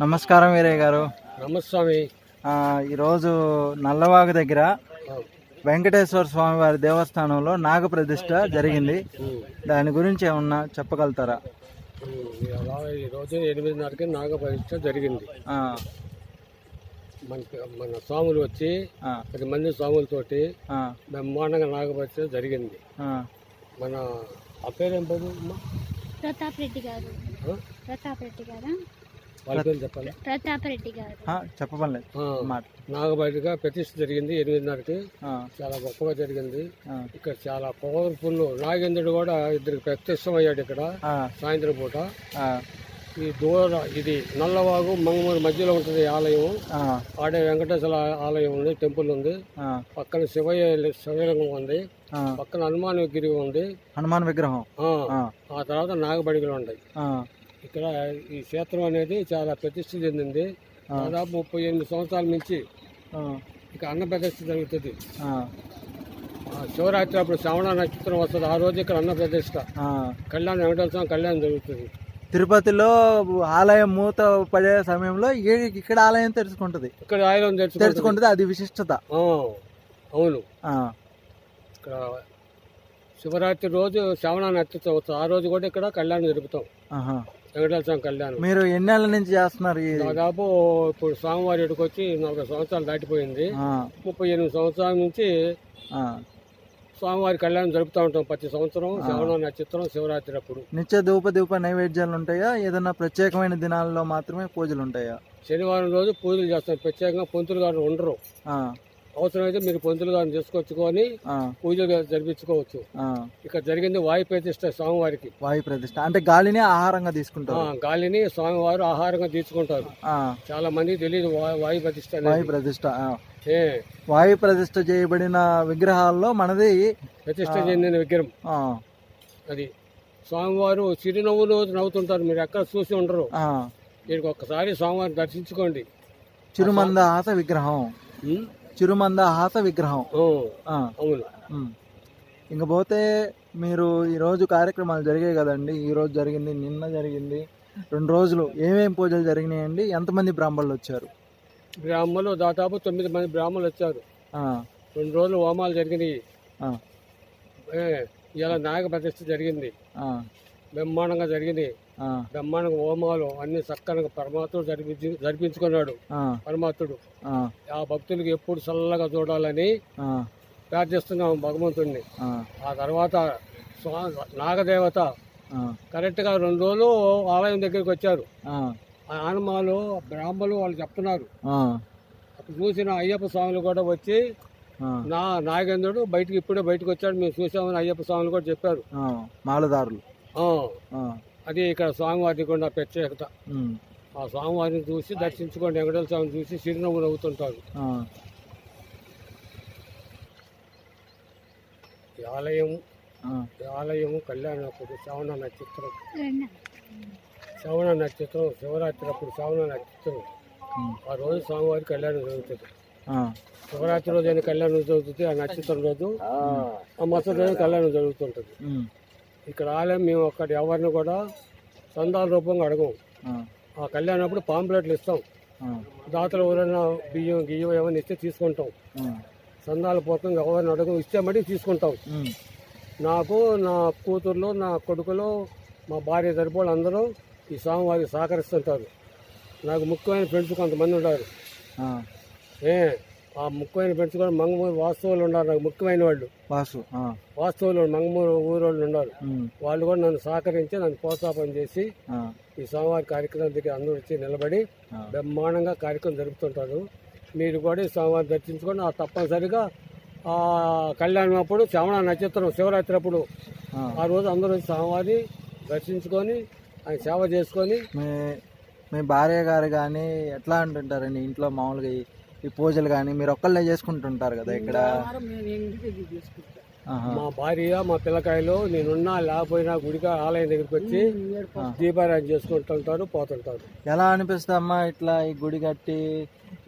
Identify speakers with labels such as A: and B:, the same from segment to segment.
A: నమస్కారం వీరయ్య గారు.
B: నమస్వామి.
A: ఈరోజు నల్లవాగు దగ్గర వెంకటేశ్వర స్వామి వారి దేవస్థానంలో నాగ ప్రతిష్ట జరిగింది. దాని గురించి ఏమన్నా చెప్పగలుగుతారా?
B: ఈరోజు ఎనిమిదిన్నరకి నాగపరీక్ష జరిగింది.
A: ఆ,
B: మన మన స్వాములు వచ్చి పది మంది స్వాములతోటి బ్రహ్మాండంగా నాగపరీక్ష జరిగింది.
A: ఆ.
B: మన ఆ పేరు ఏం పేరు?
C: ప్రతాప్ రెడ్డి గారు? ప్రతాప్ రెడ్డి గారా?
B: వాళ్ళ పేరు చెప్పాలి?
C: ప్రతాప్ రెడ్డి గారు
B: ప్రతిష్ఠ జరిగింది ఎనిమిదిన్నరకి.
A: ఆ,
B: చాలా గొప్పగా జరిగింది. ఇక్కడ చాలా పవర్ఫుల్ నాగేంద్రుడు కూడా ఇద్దరికి ప్రత్యక్షమయ్యాడు ఇక్కడ.
A: ఆ,
B: సాయంత్రం పూట. ఈ దూర ఇది నల్లవాగు మంగమూరు మధ్యలో ఉంటుంది ఆలయం.
A: ఆ,
B: ఆడే వెంకటేశ్వర ఆలయం ఉంది టెంపుల్ ఉంది.
A: ఆ,
B: పక్కన శివయ్య శివలింగం ఉంది. పక్కన హనుమాన్ గిరి ఉంది.
A: హనుమాన్ విగ్రహం.
B: ఆ, తర్వాత నాగబడిగలు ఉన్నాయి
A: ఆ,
B: ఇక్కడ ఈ క్షేత్రం అనేది చాలా ప్రతిష్ఠ చెందింది. దాదాపు ముప్పై ఎనిమిది సంవత్సరాల నుంచి ఇక అన్న ప్రతిష్ఠ జరుగుతుంది. శివరాత్రి అప్పుడు శ్రవణ నక్షత్రం వస్తుంది. ఆ రోజు ఇక్కడ అన్న
A: ఆ.
B: కళ్యాణం వెంకటేశ్వర కళ్యాణం జరుగుతుంది.
A: తిరుపతిలో ఆలయం మూత పడే సమయంలో ఇక్కడ ఆలయం తెరుచుకుంటది.
B: ఇక్కడ తెచ్చుకుంటుంది
A: తెరుచుకుంటది. అది విశిష్టత.
B: అవును. ఇక్కడ శివరాత్రి రోజు శ్రవణ నక్షత్రం వస్తుంది. ఆ రోజు కూడా ఇక్కడ కళ్యాణం జరుపుతాం. వెంకటేశ్వర స్వామి కళ్యాణం.
A: మీరు ఎన్నేళ్ళ నుంచి చేస్తున్నారు ఈ
B: దాదాపు ఇప్పుడు స్వామివారి ఇక్కడికి వచ్చి నలభై సంవత్సరాలు దాటిపోయింది.
A: ఆ,
B: ముప్పై ఎనిమిది సంవత్సరాల నుంచి
A: ఆ.
B: స్వామివారి కళ్యాణం జరుపుతూ ఉంటాం ప్రతి సంవత్సరం శ్రవణ నక్షత్రం శివరాత్రి అప్పుడు.
A: నిత్య ధూప దీప నైవేద్యాలు ఉంటాయా? ఏదైనా ప్రత్యేకమైన దినాల్లో మాత్రమే పూజలు ఉంటాయా?
B: శనివారం రోజు పూజలు చేస్తాం. ప్రత్యేకంగా పొంతులు గారు ఉండరు.
A: ఆ,
B: అవసరమైతే మీరు పొంతులు గారిని తీసుకొచ్చుకొని పూజలు జరిపించుకోవచ్చు. ఇక్కడ జరిగింది వాయు ప్రతిష్ట స్వామివారికి.
A: వాయు ప్రతిష్ట. అంటే గాలిని ఆహారంగా తీసుకుంటారు.
B: గాలిని స్వామివారు ఆహారంగా తీసుకుంటారు. చాలా మందికి తెలియదు వాయు ప్రతిష్ట
A: వాయు ప్రతిష్ట వాయు ప్రతిష్ట చేయబడిన విగ్రహాల్లో మనది
B: ప్రతిష్ట చెందిన విగ్రహం. అది స్వామివారు చిరునవ్వులు నవ్వుతుంటారు. మీరు ఎక్కడ చూసి ఉండరు. వీరికి ఒక్కసారి స్వామివారిని దర్శించుకోండి.
A: చిరుమంద హాస విగ్రహం.
B: ఉం?
A: చిరుమంద హాస విగ్రహం.
B: ఓ,
A: ఆ,
B: అవును.
A: ఉమ్. ఇంక పోతే మీరు ఈ రోజు కార్యక్రమాలు జరిగాయి కదండి. ఈ రోజు జరిగింది నిన్న జరిగింది. రెండు రోజులు ఏమేం పూజలు జరిగినాయండి? ఎంతమంది బ్రాహ్మణులు వచ్చారు?
B: బ్రాహ్మణులు దాదాపు తొమ్మిది మంది బ్రాహ్మణులు వచ్చారు. రెండు రోజులు హోమాలు జరిగినాయి. ఇలా నాగ ప్రతిష్ఠ జరిగింది. బ్రహ్మాండంగా జరిగింది
A: ఆ,
B: బ్రహ్మాండంగా హోమాలు అన్ని చక్కగా పరమాత్ముడు జరిపించి జరిపించుకున్నాడు. పరమాత్ముడు.
A: ఆ,
B: భక్తులకి ఎప్పుడు చల్లగా చూడాలని
A: ఆ,
B: ప్రార్థిస్తున్నాం భగవంతుడిని
A: ఆ,
B: తర్వాత నాగదేవత
A: ఆ,
B: కరెక్ట్గా రెండు రోజులు ఆలయం దగ్గరికి వచ్చారు.
A: ఆ,
B: ఆనమాలు బ్రాహ్మణులు వాళ్ళు చెప్తున్నారు. అప్పుడు చూసిన అయ్యప్ప స్వాములు కూడా వచ్చి నా నాగేంద్రుడు బయటికి ఇప్పుడే బయటకు వచ్చాడు. మేము చూసామని అయ్యప్ప స్వాములు కూడా చెప్పారు.
A: మాలదారులు.
B: అది ఇక్కడ స్వామివారికి కూడా ప్రత్యేకత. ఆ స్వామివారిని చూసి దర్శించుకోండి వెంకటేశ్వర స్వామిని చూసి చిరునవ్వు నవ్వుతుంటారు ఆలయం ఆలయము కళ్యాణప్పుడు శ్రవణ నక్షత్రం. శ్రవణ నక్షత్రం శివరాత్రి అప్పుడు శ్రవణ నక్షత్రం. ఆ రోజు స్వామివారి కళ్యాణం జరుగుతుంది.
A: ఆ,
B: శివరాత్రి రోజు అయినా కళ్యాణం జరుగుతుంది ఆ నక్షత్రం రోజు ఆ. మరుసటి రోజు కళ్యాణం జరుగుతుంటుంది. ఇక్కడ ఆలయం మేము అక్కడ ఎవరిని కూడా సందాల రూపంగా అడగం.
A: ఆ,
B: ఆ కళ్యాణం అప్పుడు పాంప్లెట్లు ఇస్తాం. దాతలు ఎవరైనా బియ్యం గియ్యం ఏమైనా ఇస్తే తీసుకుంటాం.
A: ఆ,
B: సందాల పూర్వకంగా ఎవరిని అడగం ఇస్తే మటుకు తీసుకుంటాం. నాకు నా కూతుర్లు నా కొడుకులు మా భార్య తరపులు అందరూ ఈ స్వామివారికి సహకరిస్తుంటారు. నాకు ముఖ్యమైన ఫ్రెండ్స్ కొంతమంది ఉన్నారు
A: ఆ,
B: ఏ? ఆ ముఖ్యమైన ఫ్రెండ్స్ కూడా మంగమూరు వాస్తవులు ఉన్నారు నాకు ముఖ్యమైన వాళ్ళు.
A: వాసు ఆ,
B: వాస్తవులు మంగమూరు ఊరోళ్ళు ఉన్నారు.
A: ఉమ్,
B: వాళ్ళు కూడా నన్ను సహకరించి నన్ను ప్రోత్సాహం చేసి
A: ఆ,
B: ఈ స్వామివారి కార్యక్రమం దగ్గర అందరూ వచ్చి నిలబడి
A: ఆ.
B: బ్రహ్మాండంగా కార్యక్రమం జరుపుతుంటారు. మీరు కూడా ఈ స్వామివారిని దర్శించుకొని ఆ తప్పనిసరిగా ఆ కళ్యాణం అప్పుడు శ్రవణ నక్షత్రం శివరాత్రి అప్పుడు
A: ఆ.
B: ఆ రోజు అందరూ వచ్చి స్వామివారిని దర్శించుకొని ఆయన సేవ చేసుకొని
A: మీ మీ భార్య గారు కానీ ఎట్లా అంటుంటారండి ఇంట్లో మామూలుగా ఈ- ఈ పూజలు కానీ మీరు ఒక్కళ్ళే చేసుకుంటుంటారు కదా ఇక్కడ.
B: మా భార్య మా పిల్లకాయలు నేనున్నా లేకపోయినా గుడిగా ఆలయం దగ్గరికి వచ్చి దీపారాయణ చేసుకుంటుంటారు పోతుంటారు.
A: ఎలా అనిపిస్తుందమ్మా ఇట్లా ఈ గుడి కట్టి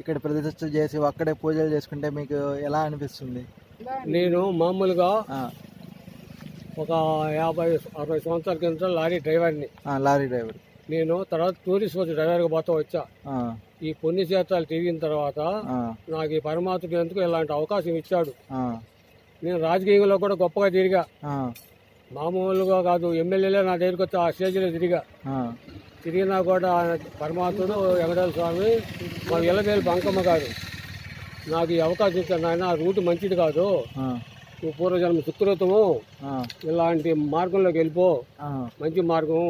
A: ఇక్కడ ప్రతిష్ట చేసి అక్కడే పూజలు చేసుకుంటే మీకు ఎలా అనిపిస్తుంది?
B: నేను మామూలుగా ఒక యాభై అరవై సంవత్సరాల కింద లారీ డ్రైవర్ని.
A: Lorry driver.
B: నేను తర్వాత టూరిస్ట్ వచ్చి డ్రైవర్గా పోతా వచ్చా. ఈ పుణ్యక్షేత్రాలు తిరిగిన తర్వాత నాకు ఈ పరమాత్ముడు ఎందుకు ఇలాంటి అవకాశం ఇచ్చాడు? నేను రాజకీయంలో కూడా గొప్పగా తిరిగా. మామూలుగా కాదు ఎమ్మెల్యేలే నా దగ్గరికి వచ్చి ఆ స్టేజ్లో తిరిగా. తిరిగినా కూడా ఆయన పరమాత్ముడు వెంకటేశ్వర స్వామి మా ఇళ్ళవేలు బంకమ్మ గారు నాకు ఈ అవకాశం ఇచ్చాను నాయన ఆ రూట్ మంచిది కాదు. నువ్వు పూర్వజన్మ సుకృతము. ఇలాంటి మార్గంలోకి వెళ్ళిపో. మంచి మార్గం.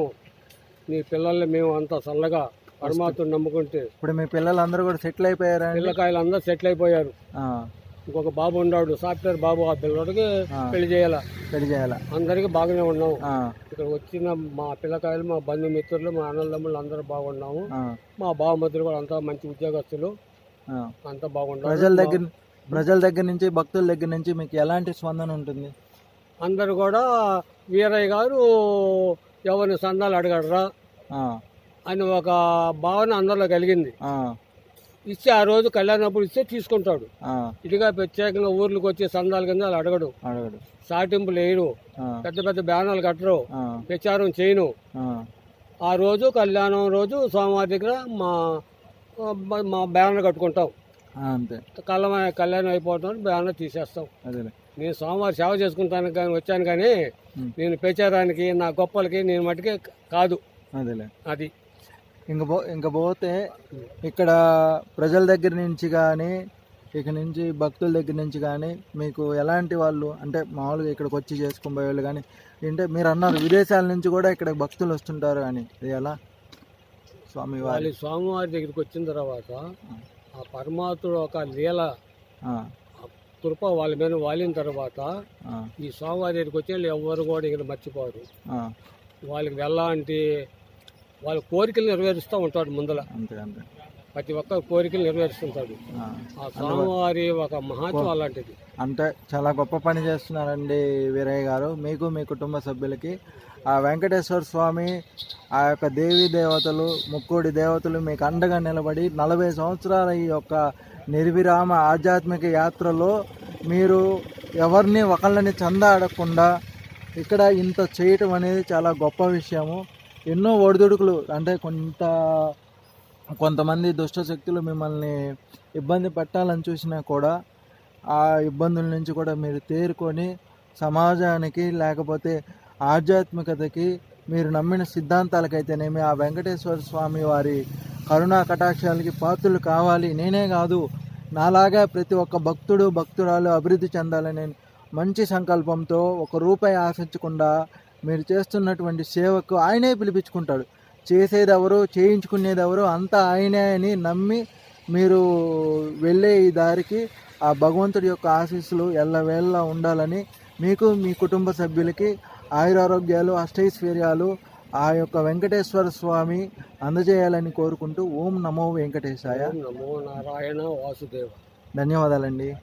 B: నీ పిల్లల్ని మేము అంత చల్లగా పరమాత్ముడు నమ్ముకుంటే
A: ఇప్పుడు మీ పిల్లలందరూ కూడా సెటిల్ అయిపోయారా?
B: పిల్లకాయలు అందరూ సెటిల్ అయిపోయారు. ఇంకొక బాబు ఉన్నాడు సాఫ్ట్వేర్ బాబు ఆ పిల్లడికి. పెళ్ళి చేయాల.
A: పెళ్ళి చేయాలా?
B: అందరికీ బాగానే ఉన్నాం. ఇక్కడ వచ్చిన మా పిల్లకాయలు మా బంధుమిత్రులు మా అన్నదమ్ములు అందరూ బాగున్నాము. మా బావమతులు కూడా అంతా మంచి ఉద్యోగస్తులు. అంతా బాగున్నారు.
A: ప్రజల దగ్గర ప్రజల దగ్గర నుంచి భక్తుల దగ్గర నుంచి మీకు ఎలాంటి స్పందన ఉంటుంది?
B: అందరు కూడా వీరయ్య గారు ఎవరిని సందాలు అడగడరా? అని ఒక భావన అందరిలో కలిగింది. ఇచ్చి ఆ రోజు కళ్యాణప్పుడు ఇస్తే తీసుకుంటాడు.
A: ఆ,
B: ఇదిగా ప్రత్యేకంగా ఊర్లకు వచ్చి సందాల కింద అడగడు.
A: అడగడు.
B: సాటింపులు వేయను
A: ఆ,
B: పెద్ద పెద్ద బ్యానర్లు కట్టరు. ప్రచారం చేయను.
A: ఆ,
B: రోజు కళ్యాణం రోజు స్వామివారి దగ్గర మా మా బ్యానర్ కట్టుకుంటాం.
A: అంతే.
B: కళ్ళ కళ్యాణం అయిపోవటం బ్యానర్ తీసేస్తాం.
A: అదేలే.
B: నేను స్వామివారి సేవ చేసుకుంటాను కానీ వచ్చాను కానీ. నేను ప్రచారానికి నా గొప్పలకి నేను మట్టుకే కాదు.
A: అదేలే.
B: అది.
A: ఇంక పో ఇంక పోతే ఇక్కడ ప్రజల దగ్గర నుంచి కానీ ఇక నుంచి భక్తుల దగ్గర నుంచి కానీ మీకు ఎలాంటి వాళ్ళు అంటే మామూలుగా ఇక్కడికి వచ్చి చేసుకుని వాళ్ళు కానీ అంటే మీరు అన్నారు విదేశాల నుంచి కూడా ఇక్కడ భక్తులు వస్తుంటారు అని. ఇది ఎలా? స్వామి వారి.
B: వాళ్ళు స్వామివారి దగ్గరికి వచ్చిన తర్వాత ఆ. పరమాత్ముడు ఒక లీల కృప వాళ్ళ మీద వాలిన తర్వాత ఈ స్వామివారి దగ్గరికి వచ్చి వాళ్ళు ఎవరు కూడా ఇక్కడ మర్చిపోరు. వాళ్ళకి వెళ్ళాలంటే వాళ్ళ కోరికలు నెరవేరుస్తూ ఉంటాడు ముందల.
A: అంతే
B: ప్రతి ఒక్క కోరికలు నెరవేరుస్తుంటాడు.
A: ఆ,
B: ఆ స్వామివారి ఒక మహత్వం అలాంటిది.
A: అంటే చాలా గొప్ప పని చేస్తున్నారండి వీరయ్య గారు. మీకు మీ కుటుంబ సభ్యులకి. ఆ వెంకటేశ్వర స్వామి ఆ యొక్క దేవీ దేవతలు ముక్కోడి దేవతలు మీకు అండగా నిలబడి నలభై సంవత్సరాల ఈ యొక్క నిర్విరామ ఆధ్యాత్మిక యాత్రలో మీరు ఎవరిని ఒకళ్ళని చందా అడగకుండా ఇక్కడ ఇంత చేయటం అనేది చాలా గొప్ప విషయము. ఎన్నో ఒడిదుడుకులు. అంటే కొంత కొంతమంది దుష్ట శక్తులు మిమ్మల్ని ఇబ్బంది పెట్టాలని చూసినా కూడా ఆ ఇబ్బందుల నుంచి కూడా మీరు తేరుకొని సమాజానికి లేకపోతే ఆధ్యాత్మికతకి మీరు నమ్మిన సిద్ధాంతాలకైతేనేమి ఆ వెంకటేశ్వర స్వామి వారి కరుణా కటాక్షాలకి పాత్రలు కావాలి? నేనే కాదు. నాలాగా ప్రతి ఒక్క భక్తుడు భక్తురాలు అభివృద్ధి చెందాలని మంచి సంకల్పంతో ఒక రూపాయి ఆశించకుండా మీరు చేస్తున్నటువంటి సేవకు ఆయనే పిలిపించుకుంటాడు. చేసేది ఎవరు చేయించుకునేది ఎవరు అంతా ఆయనే అని నమ్మి మీరు వెళ్ళే ఈ దారికి ఆ భగవంతుడి యొక్క ఆశీస్సులు ఎల్లవేళ్ళ ఉండాలని మీకు మీ కుటుంబ సభ్యులకి ఆయురారోగ్యాలు అష్టైశ్వర్యాలు ఆ యొక్క వెంకటేశ్వర స్వామి అందజేయాలని కోరుకుంటూ ఓం నమో వెంకటేశాయ.
B: నమో నారాయణ వాసుదేవ.
A: ధన్యవాదాలండి.